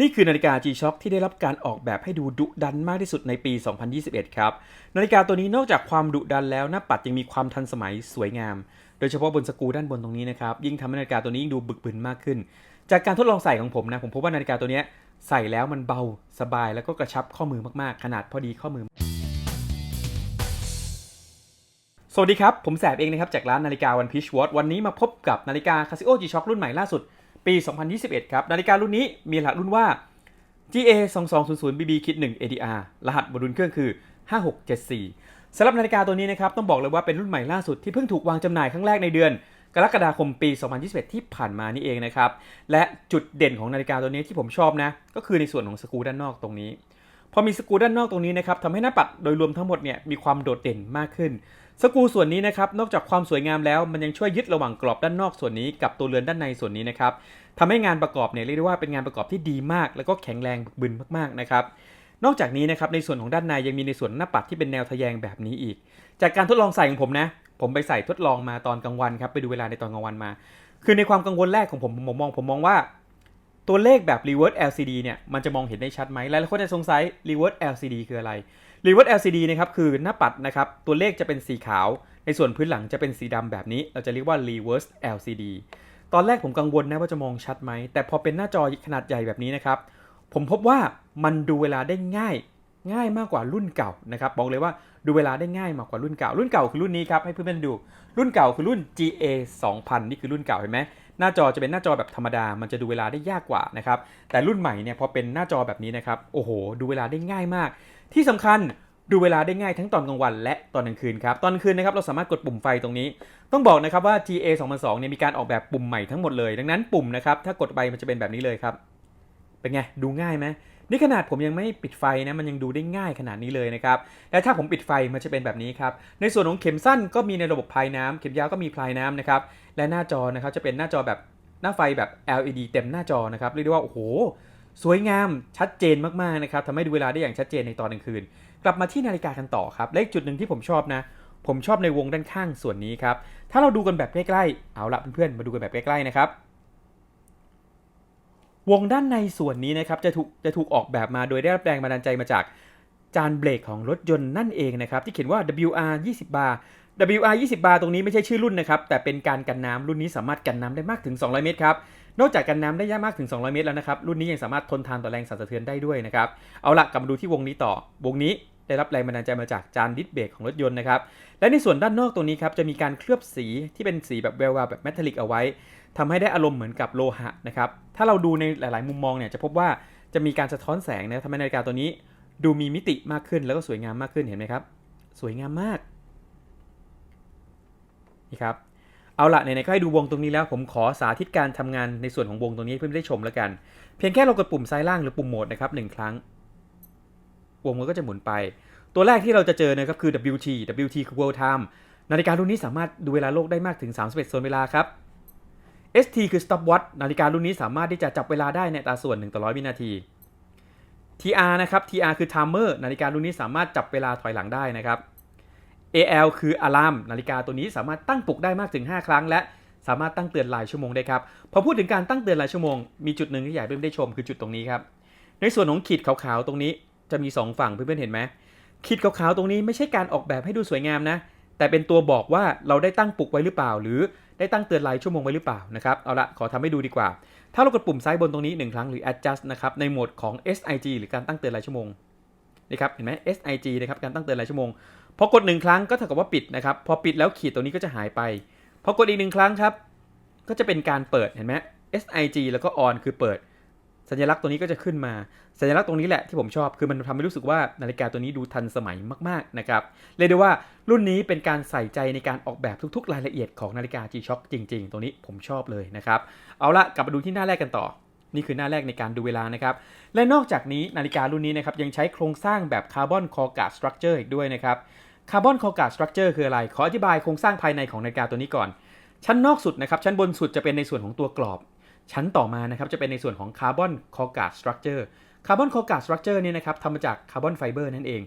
นี่คือนาฬิกา G-Shock ที่ได้รับการออกแบบให้ดูดุดันมากที่สุดในปี 2021 ครับ นาฬิกาตัวนี้นอกจากความดุดันแล้ว หน้าปัดยังมีความทันสมัยสวยงาม โดยเฉพาะบนสกูด้านบนตรงนี้นะครับ ยิ่งทำให้นาฬิกาตัวนี้ยิ่งดูบึกบึนมากขึ้น จากการทดลองใส่ของผมนะ ผมพบว่านาฬิกาตัวนี้ใส่แล้วมันเบาสบายแล้วก็กระชับข้อมือมากๆ ขนาดพอดีข้อมือ สวัสดีครับ ผมแสบเองนะครับจากร้านนาฬิกาวันพิชวอตวันนี้มาพบกับนาฬิกา Casio G-Shock รุ่นใหม่ล่าสุด ปี 2021 ครับ นาฬิการุ่นนี้มีรหัสรุ่นว่า GA 2 2 0 0 BB Kit 1 ADR รหัสบนดุลเครื่องคือ 5674สำหรับนาฬิกาตัวนี้นะครับต้องบอกเลยว่าเป็นรุ่นใหม่ล่าสุดที่เพิ่งถูกวางจำหน่ายครั้งแรกในเดือน กรกฎาคมปี 2021 ที่ผ่านมานี่เองนะครับ และจุดเด่นของนาฬิกาตัวนี้ที่ผมชอบนะ ก็คือในส่วนของสกูด้านนอกตรงนี้ พอมีสกูด้านนอกตรงนี้นะครับทำให้หน้าปัดโดยรวมทั้งหมดเนี่ยมีความโดดเด่นมากขึ้น สกูส่วนนี้นะครับนอกจากความสวยงามแล้วมันยังช่วยยึดระหว่างกรอบด้านนอกส่วนนี้กับตัวเรือนด้านในส่วนนี้นะครับทำให้งานประกอบเนี่ยเรียกได้ว่าเป็นงานประกอบที่ดีมาก แล้วก็แข็งแรงบึกบึนมากๆนะครับนอกจากนี้นะครับในส่วนของด้านในยังมีในส่วนหน้าปัดที่เป็นแนวทะแยงแบบนี้อีก จากการทดลองใส่ของผมนะ ผมไปใส่ทดลองมาตอนกลางวันครับไปดูเวลาในตอนกลางวันมา คือในความกังวลแรกของผมผมมองผมมองว่า ตัวเลขแบบ reverse LCD เนี่ยมันจะมองเห็นได้ชัดไหมหลายๆคนจะสงสัย reverse LCD คืออะไร reverse LCD นะครับคือหน้าปัดนะครับตัวเลขจะเป็นสีขาว ในส่วนพื้นหลังจะเป็นสีดำแบบนี้ เราจะเรียกว่า reverse LCD ตอนแรกผมกังวลนะว่าจะมองชัดไหม แต่พอเป็นหน้าจอขนาดใหญ่แบบนี้นะครับ ผมพบว่ามันดูเวลาได้ง่าย ง่ายมากกว่ารุ่นเก่านะครับบอกเลยว่าดูเวลาได้ง่ายมากกว่ารุ่นเก่า รุ่นเก่าคือรุ่นนี้ครับให้เพื่อนๆดู รุ่นเก่าคือรุ่น GA 2000 นี่คือรุ่นเก่าเห็นไหม หน้าจอจะเป็นหน้าจอแบบธรรมดา มันจะดูเวลาได้ยากกว่านะครับ แต่รุ่นใหม่เนี่ยพอเป็นหน้าจอแบบนี้นะครับ โอ้โห ดูเวลาได้ง่ายมาก ที่สำคัญดูเวลาได้ง่ายทั้งตอนกลางวันและตอนกลางคืนครับ ตอนกลางคืนนะครับเราสามารถกดปุ่มไฟตรงนี้ ต้องบอกนะครับว่า GA 2002เนี่ยมีการออกแบบปุ่มใหม่ทั้งหมดเลย ดังนั้นปุ่มนะครับถ้ากดไปมันจะเป็นแบบนี้เลยครับ เป็นไง ดูง่ายไหมนี่ขนาดผมยังไม่ปิดไฟนะมันยังดูได้ง่ายขนาดนี้เลยนะครับและถ้าผมปิดไฟมันจะเป็นแบบนี้ครับในส่วนของเข็มสั้นก็มีในระบบพลายน้ำเข็มยาวก็มีพลายน้ำนะครับและหน้าจอนะครับจะเป็นหน้าจอแบบหน้าไฟแบบ LED เต็มหน้าจอนะครับเรียกได้ว่าโอ้โหสวยงามชัดเจนมากๆนะครับทำให้ดูเวลาได้อย่างชัดเจนในตอนกลางคืน กลับมาที่นาฬิกากันต่อครับและอีกจุดหนึ่งที่ผมชอบนะ ผมชอบในวงด้านข้างส่วนนี้ครับถ้าเราดูกันแบบใกล้ๆเอาละเพื่อนๆมาดูกันแบบใกล้ๆนะครับ วงด้านในส่วนนี้นะครับจะถูกจะถูกออกแบบมาโดยได้รับแรงบันดาลใจมาจากจานเบรกของรถยนต์นั่นเองนะครับที่เขียนว่า WR 20บาร์ WR 20บาร์ตรงนี้ไม่ใช่ชื่อรุ่นนะครับแต่เป็นการกันน้ำรุ่นนี้สามารถกันน้ำได้มากถึง 200 เมตรครับนอกจากกันน้ำได้ยากมากถึง 200 เมตรแล้วนะครับรุ่นนี้ยังสามารถทนทานต่อแรงสั่นสะเทือนได้ด้วยนะครับเอาละกลับมาดูที่วงนี้ต่อวงนี้ได้รับแรงบันดาลใจมาจากจานดิสเบรกของรถยนต์นะครับและในส่วนด้านนอกตรงนี้ครับจะมีการเคลือบสีที่เป็นสีแบบแวววาวแบบเมทัลลิกเอาไว้ ทำให้ได้อารมณ์เหมือนกับโลหะนะครับ ถ้าเราดูในหลาย ๆ มุมมองเนี่ยจะพบว่าจะมีการสะท้อนแสงนะทำให้นาฬิกาตัวนี้ ดูมีมิติมากขึ้นแล้วก็สวยงามมากขึ้นเห็นไหมครับ สวยงามมากนี่ครับเอาละไหนๆก็ให้ดูวงตรงนี้แล้วผมขอสาธิตการทำงานในส่วนของวงตรงนี้เพื่อนได้ชมแล้วกัน เพียงแค่เรากดปุ่มซ้ายล่างหรือปุ่มโหมดนะครับหนึ่งครั้ง วงมันก็จะหมุนไป ตัวแรกที่เราจะเจอนะครับคือ WT WT คือ World Time นาฬิการุ่นนี้สามารถดูเวลาโลกได้มากถึง 31โซนเวลาครับ ST คือ stopwatch นาฬิการุ่นนี้สามารถที่จะจับเวลาได้ในตาส่วน1ต่อ100 วินาที TR นะครับ TR คือ timer นาฬิการุ่นนี้สามารถจับเวลาถอยหลังได้นะครับ AL คือ alarm นาฬิกาตัวนี้สามารถตั้งปลุกได้มากถึง 5 ครั้ง และสามารถตั้งเตือนรายชั่วโมงได้ครับ พอพูดถึงการตั้งเตือนรายชั่วโมง มีจุดหนึ่งที่อยากให้เพื่อนได้ชมคือจุดตรงนี้ครับ ในส่วนของขีดขาวๆ ตรงนี้จะมี 2 ฝั่งเพื่อนๆเห็นไหมขีดขาวๆ ตรงนี้ไม่ใช่การออกแบบให้ดูสวยงามนะ แต่เป็นตัวบอกว่าเราได้ตั้งปลุกไว้หรือเปล่า หรือ ได้ตั้งเตือนรายชั่วโมงไว้หรือเปล่านะครับ เอาละขอทำให้ดูดีกว่า ถ้าเรากดปุ่มซ้ายบนตรงนี้ 1 ครั้งหรือ adjust นะครับในโหมดของ SIG หรือการตั้งเตือนรายชั่วโมงนี่ครับเห็นไหม SIG นะครับการตั้งเตือนรายชั่วโมงพอกด 1 ครั้งก็เท่ากับว่าปิดนะครับพอปิดแล้วขีดตัวนี้ก็จะหายไปพอกดอีกหนึ่งครั้งครับก็จะเป็นการเปิดเห็นไหม SIG แล้วก็ on คือเปิด สัญลักษณ์ตัวนี้ก็จะขึ้นมา สัญลักษณ์ตรงนี้แหละที่ผมชอบคือมันทำให้รู้สึกว่านาฬิกาตัวนี้ดูทันสมัยมากๆนะครับเรียกได้ว่ารุ่นนี้เป็นการใส่ใจในการออกแบบทุกๆ รายละเอียดของนาฬิกา G-Shock จริง ๆตรงนี้ผมชอบเลยนะครับเอาละกลับมาดูที่หน้าแรกกันต่อ นี่คือหน้าแรกในการดูเวลานะครับและนอกจากนี้นาฬิการุ่นนี้นะครับยังใช้โครงสร้างแบบคาร์บอนคอร์กาสตรัคเจอร์อีกด้วยนะครับคาร์บอนคอร์กาสตรัคเจอร์คืออะไร ขออธิบายโครงสร้างภายในของนาฬิกาตัวนี้ก่อน ชั้นนอกสุดนะครับชั้นบนสุดจะเป็นในส่วนของตัวกรอบ ชั้นต่อมานะครับจะเป็นในส่วนของคาร์บอนคอร์กาสตรัคเจอร์คาร์บอนคอร์กาสตรัคเจอร์เนี่ยนะครับทำมาจากคาร์บอนไฟเบอร์นั่นเอง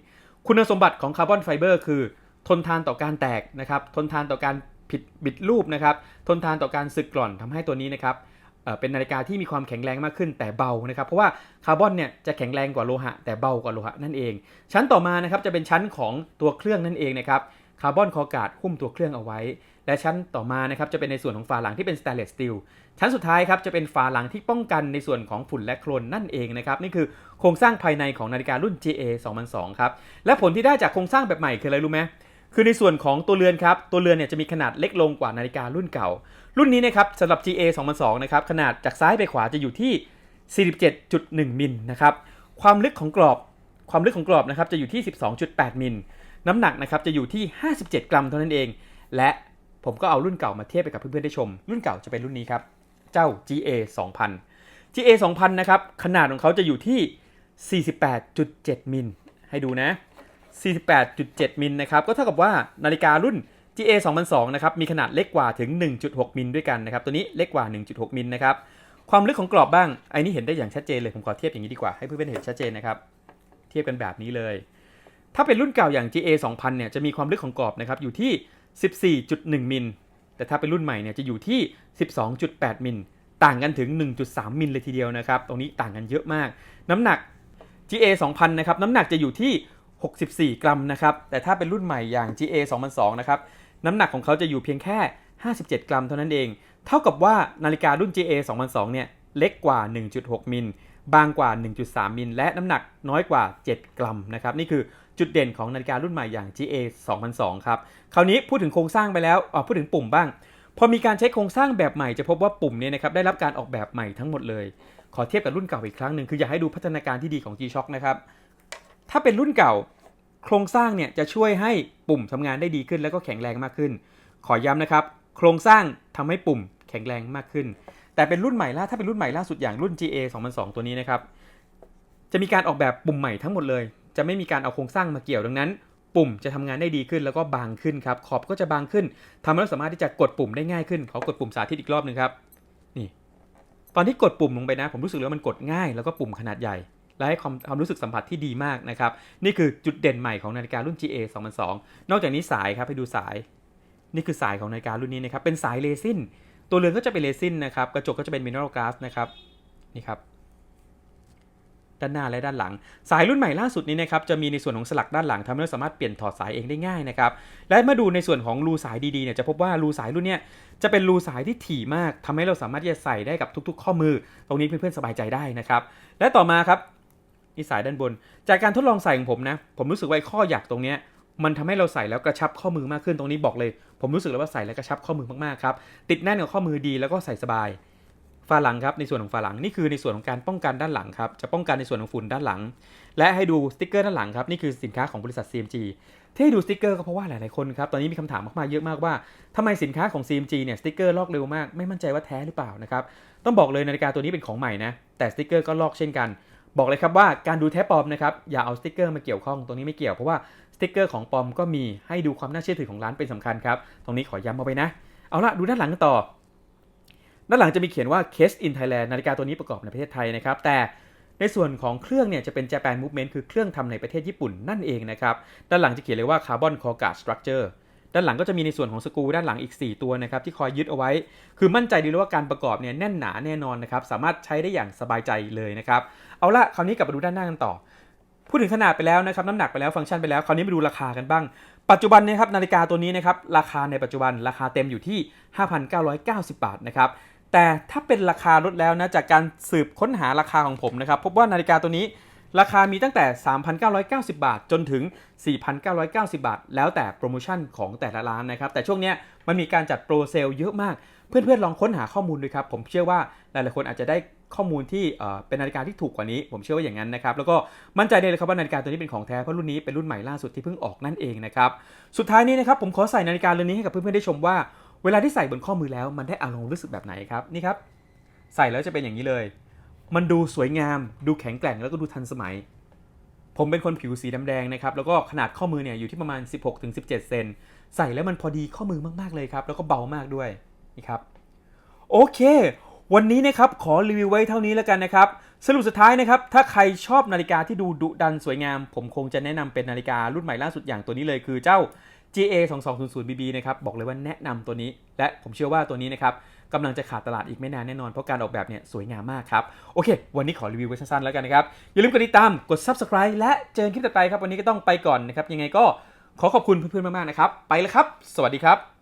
คุณสมบัติของคาร์บอนไฟเบอร์คือ ทนทานต่อการแตกนะครับทนทานต่อการผิดบิดรูปนะครับทนทานต่อการสึกกร่อนทำให้ตัวนี้นะครับเอ่อเป็นนาฬิกาที่มีความแข็งแรงมากขึ้นแต่เบานะครับเพราะว่าคาร์บอนเนี่ยจะแข็งแรงกว่าโลหะแต่เบากว่าโลหะนั่นเอง ชั้นต่อมานะครับจะเป็นชั้นของตัวเครื่องนั่นเองนะครับ คาร์บอนคอกาดหุ้มตัวเครื่องเอาไว้ และชั้นต่อมานะครับจะเป็นในส่วนของฝาหลังที่เป็นสแตนเลสสตีลชั้นสุดท้ายครับจะเป็นฝาหลังที่ป้องกันในส่วนของฝุ่นและโคลนนั่นเองนะครับนี่คือโครงสร้างภายในของนาฬิการุ่น GA 2002ครับและผลที่ได้จากโครงสร้างแบบใหม่คืออะไรรู้ไหมคือในส่วนของตัวเรือนครับตัวเรือนเนี่ยจะมีขนาดเล็กลงกว่านาฬิการุ่นเก่า รุ่นนี้นะครับสำหรับ GA 2002นะครับขนาดจากซ้ายไปขวาจะอยู่ที่ 47.1 มิลนะครับความลึกของกรอบความลึกของกรอบนะครับจะอยู่ที่ 12.8 มิล น้ำหนักนะครับจะอยู่ที่ 57 กรัมเท่านั้นเอง และผมก็เอารุ่นเก่ามาเทียบไปกับเพื่อนๆได้ชม รุ่นเก่าจะเป็นรุ่นนี้ครับ เจ้า GA 2000 GA 2000นะครับขนาดของเขาจะอยู่ที่ 48.7 มิล ให้ดูนะ 48.7 มิลนะครับก็เท่ากับว่านาฬิการุ่น GA 2002นะครับมีขนาดเล็กกว่าถึง 1.6 มิลด้วยกันนะครับตัวนี้เล็กกว่า 1.6 มิลนะครับความลึกของกรอบบ้างไอ้นี่เห็นได้อย่างชัดเจนเลยผมขอเทียบอย่างนี้ดีกว่าให้เพื่อนๆเห็นชัดเจนนะครับเทียบกันแบบนี้เลย ถ้าเป็นรุ่นเก่าอย่าง GA 2000เนี่ยจะมีความลึกของกรอบนะครับอยู่ที่ 14.1 มิล แต่ถ้าเป็นรุ่นใหม่เนี่ยจะอยู่ที่ 12.8 มิล ต่างกันถึง 1.3 มิลเลยทีเดียวนะครับ ตรงนี้ต่างกันเยอะมาก น้ำหนัก GA 2000นะครับน้ำหนักจะอยู่ที่ 64 กรัมนะครับ แต่ถ้าเป็นรุ่นใหม่อย่าง GA 2002นะครับน้ำหนักของเขาจะอยู่เพียงแค่ 57 กรัมเท่านั้นเอง เท่ากับว่านาฬิการุ่น GA 2002เนี่ยเล็กกว่า 1.6 มิล บางกว่า 1.3 มิล และน้ำหนักน้อยกว่า 7 กรัมนะครับนี่คือจุดเด่นของนาฬิการุ่นใหม่อย่าง GA 2002 ครับ คราวนี้พูดถึงโครงสร้างไปแล้วอ๋อพูดถึงปุ่มบ้าง พอมีการใช้โครงสร้างแบบใหม่จะพบว่าปุ่มเนี่ยนะครับได้รับการออกแบบใหม่ทั้งหมดเลย ขอเทียบกับรุ่นเก่าอีกครั้งหนึ่งคืออยากให้ดูพัฒนาการที่ดีของ G-Shock นะครับถ้าเป็นรุ่นเก่าโครงสร้างเนี่ยจะช่วยให้ปุ่มทำงานได้ดีขึ้นแล้วก็แข็งแรงมากขึ้น ขอย้ำนะครับ โครงสร้างทำให้ปุ่มแข็งแรงมากขึ้น แต่เป็นรุ่นใหม่ล่าถ้าเป็นรุ่นใหม่ล่าสุดอย่างรุ่น GA 2002 ตัวนี้นะครับ จะมีการออกแบบปุ่มใหม่ทั้งหมดเลย จะไม่มีการเอาโครงสร้างมาเกี่ยวดังนั้น ปุ่มจะทำงานได้ดีขึ้นแล้วก็บางขึ้นครับขอบก็จะบางขึ้นทำให้เราสามารถที่จะกดปุ่มได้ง่ายขึ้นขอกดปุ่มสาธิตอีกรอบหนึงครับนี่ตอนที่กดปุ่มลงไปนะ ผมรู้สึกเลยว่ามันกดง่าย แล้วก็ปุ่มขนาดใหญ่ และให้ความความรู้สึกสัมผัสที่ดีมากนะครับนี่คือจุดเด่นใหม่ของนาฬิการุ่น GA 2002 นอกจากนี้สายครับให้ดูสาย นี่คือสายของนาฬิการุ่นนี้นะครับเป็นสายเรซิน ตัวเรือนก็จะเป็นเรซินนะครับกระจกก็จะเป็นมิน e รัลก a าสนะครับนี่ครับด้านหน้าและด้านหลัง สายรุ่นใหม่ล่าสุดนี้นะครับจะมีในส่วนของสลักด้านหลังทำให้เราสามารถเปลี่ยนถอดสายเองได้ง่ายนะครับและมาดูในส่วนของรูสายดีๆเนี่ยจะพบว่ารูสายรุ่นเนี้ยจะเป็นรูสายที่ถี่มากทำให้เราสามารถที่จะใส่ได้กับทุก ๆ ข้อมือ ตรงนี้เพื่อนๆสบายใจได้นะครับและต่อมาครับนี่สายด้านบน จากการทดลองใส่ของผมนะผมรู้สึกว่าข้อหยักตรงเนี้ย มันทำให้เราใส่แล้วกระชับข้อมือมากขึ้นตรงนี้บอกเลย ผมรู้สึกเลยว่าใส่แล้วกระชับข้อมือมากๆครับติดแน่นกับข้อมือดีแล้วก็ใส่สบายฝาหลังครับในส่วนของฝาหลังนี่คือในส่วนของการป้องกันด้านหลังครับจะป้องกันในส่วนของฝุ่นด้านหลัง และให้ดูสติกเกอร์ด้านหลังครับนี่คือสินค้าของบริษัท CMG ที่ให้ดูสติกเกอร์ก็เพราะว่าหลายๆคนครับตอนนี้มีคำถามมากๆเยอะมากว่าทำไมสินค้าของ CMG เนี่ยสติกเกอร์ลอกเร็วมากไม่มั่นใจว่าแท้หรือเปล่านะครับต้องบอกเลยนาฬิกาตัวนี้เป็นของใหม่นะแต่สติกเกอร์ก็ลอกเช่นกัน บอกเลยครับว่าการดูแท้ปลอมนะครับอย่าเอาสติกเกอร์มาเกี่ยวข้องตรงนี้ไม่เกี่ยวเพราะว่า สติกเกอร์ของปลอมก็มีให้ดูความน่าเชื่อถือของร้านเป็นสำคัญครับ ตรงนี้ขอย้ำเอาไว้นะ เอาละดูด้านหลังกันต่อ ด้านหลังจะมีเขียนว่า Case in Thailand นาฬิกาตัวนี้ประกอบในประเทศไทยนะครับ แต่ในส่วนของเครื่องเนี่ยจะเป็น Japan Movement คือเครื่องทำในประเทศญี่ปุ่นนั่นเองนะครับ ด้านหลังจะเขียนเลยว่า Carbon Core Guard Structure ด้านหลังก็จะมีในส่วนของสกูด้านหลังอีก 4 ตัวนะครับที่คอยยึดเอาไว้ คือมั่นใจดีเลยว่าการประกอบเนี่ยแน่นหนาแน่นอนนะครับ สามารถใช้ได้อย่างสบายใจเลยนะครับ เอาละคราวนี้กลับมาดูด้านหน้ากันต่อ พูดถึงขนาดไปแล้วนะครับน้ำหนักไปแล้วฟังก์ชันไปแล้วคราวนี้มาดูราคากันบ้าง ปัจจุบันนะครับนาฬิกาตัวนี้นะครับราคาในปัจจุบันราคาเต็มอยู่ที่ 5,990 บาทนะครับแต่ถ้าเป็นราคาลดแล้วนะจากการสืบค้นหาราคาของผมนะครับพบว่านาฬิกาตัวนี้ราคามีตั้งแต่ 3,990 บาท จนถึง 4,990 บาท แล้วแต่โปรโมชั่นของแต่ละร้านนะครับ แต่ช่วงนี้มันมีการจัดโปรเซลเยอะมาก เพื่อนๆ ลองค้นหาข้อมูลดูครับ ผมเชื่อว่าหลายๆคนอาจจะได้ ข้อมูลที่เป็นนาฬิกาที่ถูกกว่านี้ ผมเชื่อว่าอย่างนั้นนะครับ แล้วก็มั่นใจได้เลยครับว่านาฬิกาตัวนี้เป็นของแท้เพราะรุ่นนี้เป็นรุ่นใหม่ล่าสุดที่เพิ่งออกนั่นเองนะครับ สุดท้ายนี้นะครับผมขอใส่นาฬิกาเรือนนี้ให้กับเพื่อนๆได้ชมว่า เวลาที่ใส่บนข้อมือแล้วมันได้อารมณ์รู้สึกแบบไหนครับนี่ครับใส่แล้วจะเป็นอย่างนี้เลย มันดูสวยงาม ดูแข็งแกร่งแล้วก็ดูทันสมัย ผมเป็นคนผิวสีดำแดงนะครับแล้วก็ขนาดข้อมือเนี่ยอยู่ที่ประมาณ 16-17 เซนใส่แล้วมันพอดีข้อมือมากๆเลยครับแล้วก็เบามากด้วยนี่ครับโอเค วันนี้นะครับขอรีวิวไว้เท่านี้แล้วกันนะครับ สรุปสุดท้ายนะครับ ถ้าใครชอบนาฬิกาที่ดูดุดันสวยงาม ผมคงจะแนะนำเป็นนาฬิการุ่นใหม่ล่าสุดอย่างตัวนี้เลยคือเจ้า GA 2200 BB นะครับ บอกเลยว่าแนะนำตัวนี้ และผมเชื่อว่าตัวนี้นะครับกำลังจะขาดตลาดอีกไม่นานแน่นอน เพราะการออกแบบเนี่ยสวยงามมากครับ โอเค วันนี้ขอรีวิวไว้สั้นๆแล้วกันนะครับ อย่าลืมกดติดตามกด subscribe และเจอกันคลิปต่อไปครับ วันนี้ก็ต้องไปก่อนนะครับยังไงก็ขอขอบคุณเพื่อนๆมากๆนะครับไปแล้วครับ สวัสดีครับ